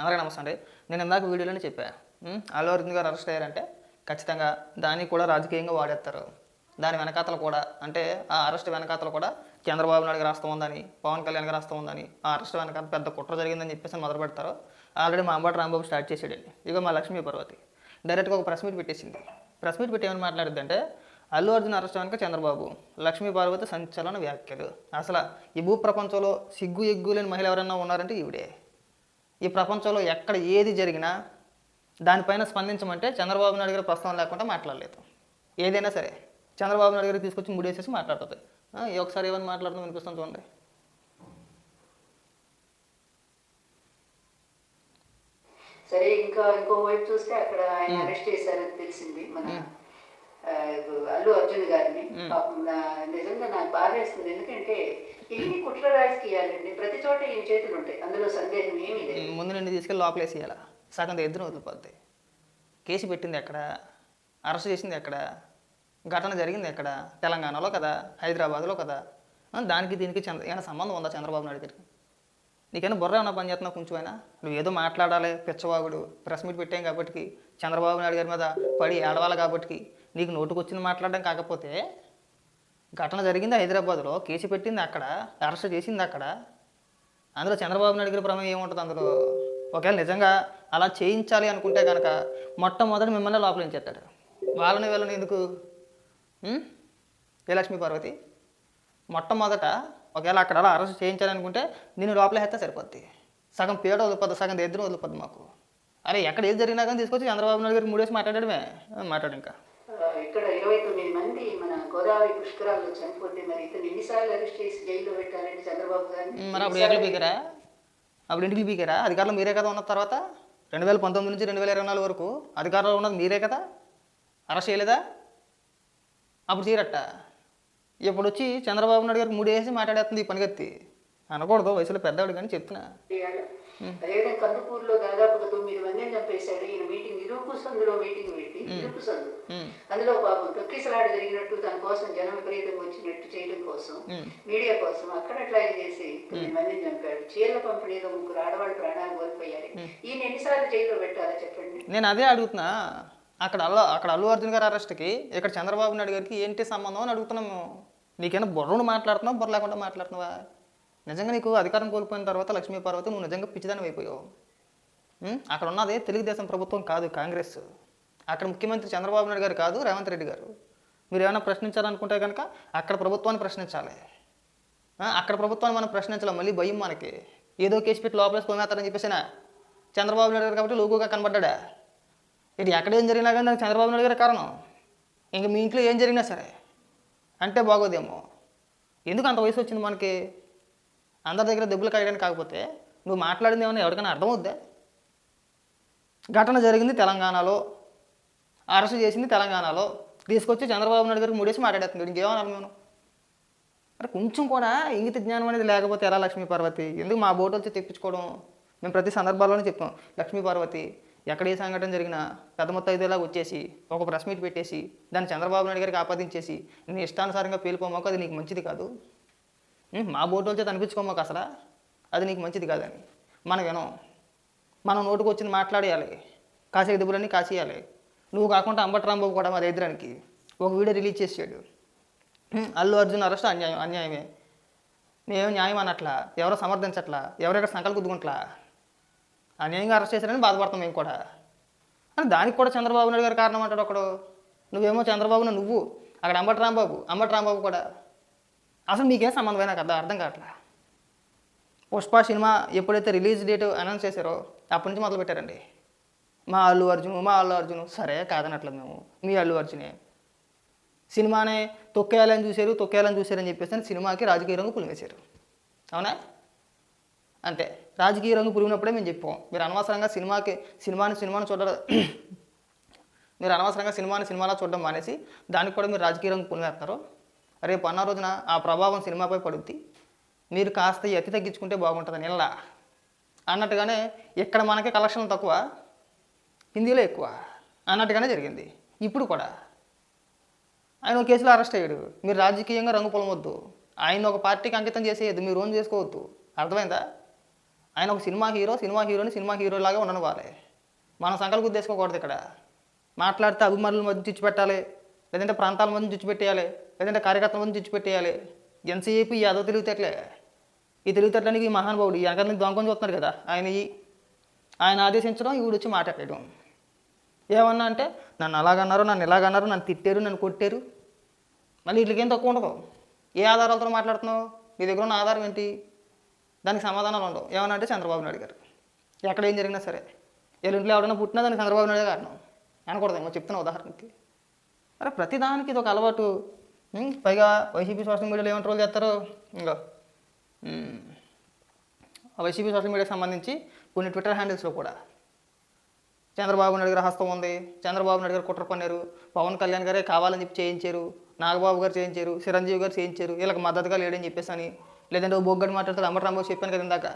అందరికీ నమస్తే అండి. నేను ఇందాక వీడియోలోనే చెప్పా. అల్లు అర్జున్ గారు అరెస్ట్ అయ్యారంటే ఖచ్చితంగా దాన్ని కూడా రాజకీయంగా వాడేస్తారు. దాని వెనకాతలు కూడా అంటే ఆ అరెస్ట్ వెనకాతలు కూడా చంద్రబాబు నాయుడు గారు రాస్తూ ఉందని పవన్ కళ్యాణ్ గారు రాస్తూ ఉందని ఆ అరెస్ట్ వెనకాల పెద్ద కుట్ర జరిగిందని చెప్పేసి మొదలు పెడతారు. ఆల్రెడీ మా అంబాటి రాంబాబు స్టార్ట్ చేసాడండి ఇక మా లక్ష్మీ పర్వతి. డైరెక్ట్గా ఒక ప్రెస్ మీట్ పెట్టేసింది. ప్రెస్ మీట్ పెట్టి ఏమని మాట్లాడిద్దంటే అల్లు అర్జున్ అరెస్ట్ వెనక చంద్రబాబు లక్ష్మీ పార్వతి సంచలన వ్యాఖ్యలు. అసలు ఈ భూ ప్రపంచంలో సిగ్గు ఎగ్గు లేని మహిళ ఎవరైనా ఉన్నారంటే ఈవిడే. ఈ ప్రపంచంలో ఎక్కడ ఏది జరిగినా దానిపైన స్పందించమంటే చంద్రబాబు నాయుడు గారు ప్రస్తావన లేకుండా మాట్లాడలేదు. ఏదైనా సరే చంద్రబాబు నాయుడు గారికి తీసుకొచ్చి ముడేసేసి మాట్లాడుతుంది. ఒకసారి ఏమని మాట్లాడుతూ వినిపిస్తుంది చూడండి. సరే ఇంకా ఇంకో వైపు చూస్తే అక్కడ ఆయన అరెస్ట్ చేశారని తెలిసింది మన అల్లు అర్జున్ గారిని. నిజంగా నాకు బాధ వేస్తుంది ఎందుకంటే ఇన్ని కుట్ర రాజకీయాలండి ప్రతి చోట ఈ చేతులు ఉంటాయి. అందులో సందేహం ఏమీ లేదు. ముందు నిన్ను తీసుకెళ్ళి లోపలేసేయాల సగం దగ్గర వదిలిపోద్ది. కేసు పెట్టింది ఎక్కడ? అరెస్ట్ చేసింది ఎక్కడ? ఘటన జరిగింది ఎక్కడ? తెలంగాణలో కదా? హైదరాబాద్లో కదా? దానికి దీనికి చంద్ర ఏమైనా సంబంధం ఉందా చంద్రబాబు నాయుడు గారికి? నీకైనా బుర్ర ఏమైనా పని చేస్తున్నావు కొంచెం అయినా నువ్వు ఏదో మాట్లాడాలి పిచ్చవాగుడు. ప్రెస్ మీట్ పెట్టాం కాబట్టి చంద్రబాబు నాయుడు గారి మీద పడి ఏడవాలి కాబట్టి నీకు నోటుకొచ్చింది మాట్లాడడం కాకపోతే ఘటన జరిగింది హైదరాబాద్లో. కేసు పెట్టింది అక్కడ. అరెస్ట్ చేసింది అక్కడ. అందులో చంద్రబాబు నాయుడు గారి ప్రమేయం ఏముంటుంది అందులో? ఒకవేళ నిజంగా అలా చేయించాలి అనుకుంటే కనుక మొట్టమొదటి మిమ్మల్ని లోపలించేస్తాడు వాళ్ళని వీళ్ళని ఎందుకు? ఉం? ఏ లక్ష్మీ పార్వతి మొట్టమొదట ఒకవేళ అక్కడ అలా అరెస్ట్ చేయించాలి అనుకుంటే నేను లోపల వేస్తే సరిపోద్ది. సగం పేడ వదిలిపోద్ది సగం దగ్గర వదిలిపోద్ది మాకు. అరే ఎక్కడ ఏది జరిగినా కానీ తీసుకొచ్చి చంద్రబాబు నాయుడు గారికి మూడేసి మాట్లాడమే మాట్లాడు ఇంకా. ఆ, ఇక్కడ ఇరవై తొమ్మిది మంది మన గోదావరి పుష్కరాల్లో చనిపోతే మరి ఇతను ఎన్నిసార్లు అరెస్ట్ చేసి జైల్లో పెట్టాలండి చంద్రబాబు గారిని మరి అప్పుడు ఎట్లా పీకారా అప్పుడు ఇంటికి పీకారా అధికారంలో మీరే కదా ఉన్న తర్వాత? రెండు వేల పంతొమ్మిది నుంచి రెండు వేల ఇరవై నాలుగు వరకు అధికారంలో ఉన్నది మీరే కదా? అరెస్ట్ చేయలేదా? అప్పుడు చేయరట ఇప్పుడు వచ్చి చంద్రబాబు నాయుడు గారికి మూడేసి మాట్లాడేస్తుంది ఈ పనిగత్తి. అనకూడదు వయసులో పెద్దవాడు కానీ చెప్తున్నా. అదేవిధంగా కందుకూరులో దాదాపుగా తొమ్మిది మందిని చంపేశాడు. ఈయన మీటింగ్ ఇరుకు సందులో మీటింగ్ పెట్టి ఇరుకు సందు అందులో పాపం తొక్కిసలాట జరిగినట్టు తన కోసం జనం విపరీతంగా వచ్చినట్టు చేయడం కోసం ఉమ్. మీడియా కోసం అక్కడ అట్లా చేసి తొమ్మిది మందిని చంపాడు. చీరల పంపిణీలో ముగ్గురు ఆడవాళ్ళు ప్రాణాలు కోల్పోయారు. ఈయన ఎన్నిసార్లు జైల్లో పెట్టాలా చెప్పండి. నేను అదే అడుగుతున్నా. అక్కడ అల్లు అక్కడ అల్లు అర్జున్ గారి అరెస్ట్కి ఇక్కడ చంద్రబాబు నాయుడు గారికి ఏంటి సంబంధం అని అడుగుతున్నాము నీకేనా బుర్రను మాట్లాడుతున్నావు బుర్ర లేకుండా మాట్లాడుతున్నావా? నిజంగా నీకు అధికారం కోల్పోయిన తర్వాత లక్ష్మీ పార్వతి నువ్వు నిజంగా పిచ్చిదాని అయిపోయావు? అక్కడ ఉన్నది తెలుగుదేశం ప్రభుత్వం కాదు కాంగ్రెస్. అక్కడ ముఖ్యమంత్రి చంద్రబాబు నాయుడు గారు కాదు రేవంత్ రెడ్డి గారు. మీరు ఏమైనా ప్రశ్నించాలనుకుంటే కనుక అక్కడ ప్రభుత్వాన్ని ప్రశ్నించాలి. అక్కడ ప్రభుత్వాన్ని మనం ప్రశ్నించాలి మళ్ళీ భయం మనకి. ఏదో కేసు పెట్టి లోపలేసి పోమేస్తారని చెప్పేసినా చంద్రబాబు నాయుడు గారు కాబట్టి లోకుగా కనబడ్డా ఇది ఎక్కడ ఏం జరిగినా కానీ దానికి చంద్రబాబు నాయుడు గారు కారణం. ఇంక మీ ఇంట్లో ఏం జరిగినా సరే అంటే బాగోదేమో. ఎందుకు అంత వయసు వచ్చింది మనకి? అందరి దగ్గర దెబ్బలు కాయడానికి కాకపోతే నువ్వు మాట్లాడింది ఏమన్నా ఎవరికైనా అర్థమవుద్దా? ఘటన జరిగింది తెలంగాణలో. అరెస్ట్ చేసింది తెలంగాణలో. తీసుకొచ్చి చంద్రబాబు నాయుడు గారికి మూడేసి మాట్లాడేస్తుంది. ఇంకేమన్నారు మేము? మరి కొంచెం కూడా ఇంగిత జ్ఞానం అనేది లేకపోతే ఎలా లక్ష్మీ పార్వతి? ఎందుకు మా బోటు వచ్చి తెప్పించుకోవడం? మేము ప్రతి సందర్భాల్లోనే చెప్తాం. లక్ష్మీ పార్వతి ఎక్కడ ఏ సంఘటన జరిగినా పెద్ద మొత్తం ఐదేలాగా వచ్చేసి ఒక ప్రెస్ మీట్ పెట్టేసి దాన్ని చంద్రబాబు నాయుడు గారికి ఆపాదించేసి నీ ఇష్టానుసారంగా పేలిపోమాకు అది నీకు మంచిది కాదు. మా బోటు వచ్చి అనిపించుకోమాకు అసలు? అది నీకు మంచిది కాదని. మనం వినం మనం నోటుకు వచ్చింది మాట్లాడేయాలి. కాసే దిబ్బులన్నీ కాసేయాలి. నువ్వు కాకుండా అంబట్రాంబాబు కూడా మా దగ్గరానికి ఒక వీడియో రిలీజ్ చేసాడు అల్లు అర్జున్ అరెస్ట్ అన్యాయం అన్యాయమే. మేము న్యాయం అనట్లా? ఎవరో సమర్థించట్లా? ఎవరెక్కడ సంకలు కుద్దుకుంట్లా అన్యాయంగా అరెస్ట్ చేశారని బాధపడతాం మేము కూడా. అని దానికి కూడా చంద్రబాబు నాయుడు గారు కారణం అంటాడు ఒకడు. నువ్వేమో చంద్రబాబును నువ్వు అక్కడ అంబటి రాంబాబు అంబటి రాంబాబు కూడా. అసలు మీకేం సంబంధమైన కదా అర్థం కావట్లా? పుష్ప సినిమా ఎప్పుడైతే రిలీజ్ డేట్ అనౌన్స్ చేశారో అప్పటి నుంచి మొదలు పెట్టారండి మా అల్లు అర్జున్ మా అల్లు అర్జున్ సరే కాదనట్లేదు మేము. మీ అల్లు అర్జునే. సినిమానే తొక్కేయాలని చూశారు తొక్కేయాలని చూశారని చెప్పేసి అని సినిమాకి రాజకీయ రంగు పులిమేశారు అవునా? అంతే. రాజకీయ రంగు పులిగినప్పుడే మేము చెప్పాం. మీరు అనవసరంగా సినిమాకి సినిమాని సినిమాను చూడడం మీరు అనవసరంగా సినిమాని సినిమాలా చూడడం మానేసి దానికి కూడా మీరు రాజకీయ రంగు పులిమేస్తారు రేపు అన్న రోజున ఆ ప్రభావం సినిమాపై పడుద్ది. మీరు కాస్త ఎత్తి అతి తగ్గించుకుంటే బాగుంటుంది ఇలా అన్నట్టుగానే ఇక్కడ మనకి కలెక్షన్లు తక్కువ. హిందీలో ఎక్కువ అన్నట్టుగానే జరిగింది. ఇప్పుడు కూడా. ఆయన ఒక కేసులో అరెస్ట్ అయ్యాడు. మీరు రాజకీయంగా రంగు పొలవద్దు ఆయన ఒక పార్టీకి అంకితం చేసేయద్దు. మీరు ఓన్ చేసుకోవద్దు. అర్థమైందా? ఆయన ఒక సినిమా హీరో సినిమా హీరోని సినిమా హీరో లాగా ఉండను వాళ్ళే మనం సంకల్ గుద్దేసుకోకూడదు ఇక్కడ. మాట్లాడితే అభిమానుల మధ్య చిచ్చు పెట్టాలి లేదంటే ప్రాంతాల మధ్య చిచ్చు పెట్టేయాలి లేదంటే కార్యకర్తల మధ్య చిచ్చు పెట్టేయాలి ఎంతసేపు ఈ అదో తెలివితేటలే. ఈ తెలివితేటడానికి ఈ మహానుభావుడు ఈ అంకర్ని నుంచి దొంగకొని చూస్తున్నారు కదా. ఆయన ఈ ఆయన ఆదేశించడం ఈవిడొచ్చి వచ్చి ఏమన్నా అంటే నన్ను అలాగన్నారు నన్ను ఇలాగన్నారు నన్ను తిట్టారు నన్ను కొట్టారు. మళ్ళీ వీటికేం తక్కువ ఉండదు ఏ ఆధారాలతో మాట్లాడుతున్నావు? మీ దగ్గర ఉన్న ఆధారం ఏంటి? దానికి సమాధానాలు ఉండవు. ఏమన్నా అంటే చంద్రబాబు నాయుడు గారు. ఎక్కడ ఏం జరిగినా సరే. ఎల్లుంట్లో ఎవడైనా పుట్టినా దానికి చంద్రబాబు నాయుడు కారణం. అనకూడదేమో చెప్తున్నా ఉదాహరణకి. అరే ప్రతిదానికి ఇది ఒక అలవాటు. పైగా వైసీపీ సోషల్ మీడియాలో ఏమంటారు వాళ్ళు చేస్తారు? ఇంకా. వైసీపీ సోషల్ మీడియాకి సంబంధించి కొన్ని ట్విట్టర్ హ్యాండిల్స్లో కూడా. చంద్రబాబు నాయుడు గారి హస్తం ఉంది. చంద్రబాబు నాయుడు గారు కుట్ర పన్నారు. పవన్ కళ్యాణ్ గారే కావాలని చెప్పి చేయించారు. నాగబాబు గారు చేయించారు. చిరంజీవి గారు చేయించారు. వీళ్ళకి మద్దతుగా లేడని చెప్పేసి అని. లేదంటే ఓ బొగ్గని మాట్లాడతాడు. అమర్ రాంబాబు చెప్పాను కదా ఇందాక.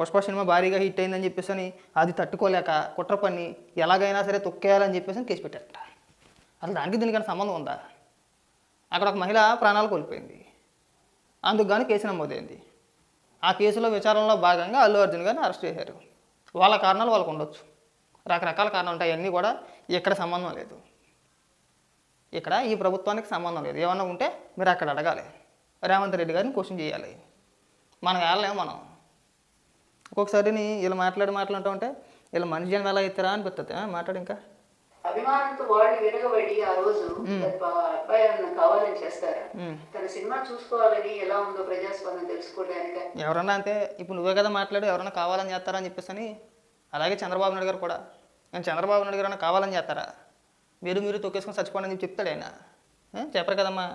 పుష్ప సినిమా భారీగా హిట్ అయిందని చెప్పేసి అని అది తట్టుకోలేక కుట్ర పని ఎలాగైనా సరే తొక్కేయాలని చెప్పేసి అని కేసు పెట్టారట. అసలు దానికి దీనికైనా సంబంధం ఉందా? అక్కడ ఒక మహిళ ప్రాణాలు కోల్పోయింది. అందుకు గాను కేసు నమోదైంది. ఆ కేసులో విచారణలో భాగంగా అల్లు అర్జున్ గారిని అరెస్ట్ చేశారు. వాళ్ళ కారణాలు వాళ్ళకు ఉండొచ్చు. రకరకాల కారణాలు ఉంటాయి అన్నీ కూడా ఇక్కడ సంబంధం లేదు. ఇక్కడ ఈ ప్రభుత్వానికి సంబంధం లేదు. ఏమన్నా ఉంటే మీరు అక్కడ అడగాలి. రేవంత్ రెడ్డి గారిని క్వశ్చన్ చేయాలి. మనం వెళ్ళలేము మనం. ఒక్కొక్కసారి వీళ్ళు మాట్లాడి మాట్లాడుతూ ఉంటే వీళ్ళు మనిషి జనం ఎలా అవుతారా అనిపిస్తుంది మాట్లాడు ఇంకా. అభిమానంతో వాళ్ళు విరగబడి ఆ రోజు ఆ అబ్బాయి ఏమన్నా కావాలని చేస్తారా. తన సినిమా చూసుకోవాలని ఎలా ఉందో ప్రజాస్పందన తెలుసుకోవడానికి. ఎవరన్నా అంటే ఇప్పుడు నువ్వే కదా మాట్లాడు ఎవరన్నా కావాలని చేస్తారా అని చెప్పేసి అని అలాగే చంద్రబాబు నాయుడు గారు కూడా. నేను చంద్రబాబు నాయుడు గారు కావాలని చేస్తారా? మీరు మీరు తొక్కేసుకొని చచ్చిపోండి అని చెప్పి చెప్తాడు ఆయన. చెప్పరు కదమ్మా.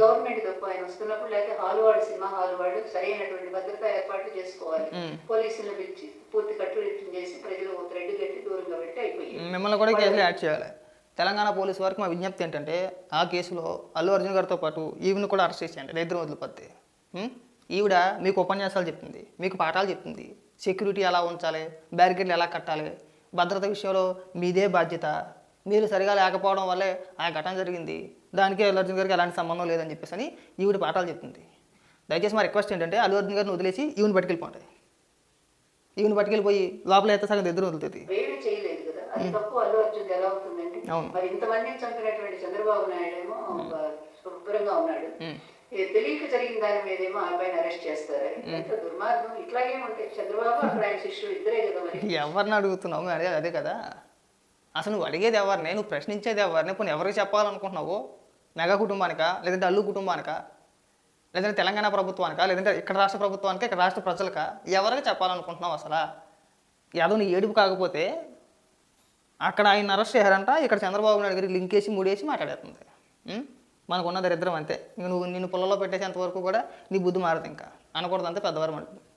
గవర్నమెంట్ తప్పు. ఆయన వస్తున్నప్పుడు లేకపోతే హాల్ వాడు సినిమా హాల్ వాడు సరైనటువంటి భద్రతా ఏర్పాట్లు చేసుకోవాలి. పోలీసులను పిలిచి పూర్తి కట్టుదిట్టం చేసి ప్రజలు ఒక థ్రెడ్ కట్టి దూరంగా పెట్టి అయిపోయింది. మిమ్మల్ని కూడా కేసులో యాడ్ చేయాలి. తెలంగాణ పోలీసు వారికి మా విజ్ఞప్తి ఏంటంటే ఆ కేసులో అల్లు అర్జున్ గారితో పాటు ఈవిని కూడా అరెస్ట్ చేసేయండి ఇద్దరు వదిలిపోతే? ఈవిడ మీకు ఉపన్యాసాలు చెప్తుంది మీకు పాఠాలు చెప్తుంది. సెక్యూరిటీ ఎలా ఉంచాలి? బ్యారికేడ్లు ఎలా కట్టాలి? భద్రత విషయంలో మీదే బాధ్యత. మీరు సరిగా లేకపోవడం వల్లే ఆ ఘటన జరిగింది. దానికి అల్లు అర్జున్ గారికి ఎలాంటి సంబంధం లేదని చెప్పేసి అని ఈవిడ పాఠాలు చెప్తుంది దయచేసి మా రిక్వెస్ట్ ఏంటంటే అల్లు అర్జున్ గారిని వదిలేసి ఈవిని పట్టుకెళ్ళిపోండి. ఈవిని పట్టుకెళ్ళిపోి లోపల అయితే సగం ఇద్దరు వదులుతుంది. అవును. మరి ఇంతమందిని చంపినటువంటి చంద్రబాబు నాయుడు ఏమో శుభ్రంగా ఉన్నాడు. తెలియక జరిగిన దాని మీదేమో ఆ అబ్బాయిని అరెస్ట్ చేస్తారు ఎంత దుర్మార్గం. ఇట్లాగే ఉంటాయి. చంద్రబాబు అక్కడ ఆయన శిష్యుడు ఇద్దరే కదా మరి. ఎవరిని అడుగుతున్నావు? అదే అదే కదా. అసలు నువ్వు అడిగేది ఎవరిని? నువ్వు ప్రశ్నించేది ఎవరిని? ఇప్పుడు ఎవరికి చెప్పాలనుకుంటున్నావు? మెగా కుటుంబానికా? లేదంటే అల్లు కుటుంబానికా? లేదంటే తెలంగాణ ప్రభుత్వానికా? లేదంటే ఇక్కడ రాష్ట్ర ప్రభుత్వానికా? ఇక్కడ రాష్ట్ర ప్రజలకా? ఎవరికి చెప్పాలనుకుంటున్నావు అసలు? ఏదో నీ ఏడుపు కాకపోతే అక్కడ ఆయన అరెస్ట్ చేశారంట. ఇక్కడ చంద్రబాబు నాయుడు గారికి లింక్ వేసి మూడేసి మాట్లాడేస్తుంది? మనకున్న దరిద్రం అంతే. నువ్వు నిన్ను పొలంలో పెట్టేసేంత వరకు కూడా నీ బుద్ధి మారదు ఇంకా. అనకూడదు అంతే పెద్దవారు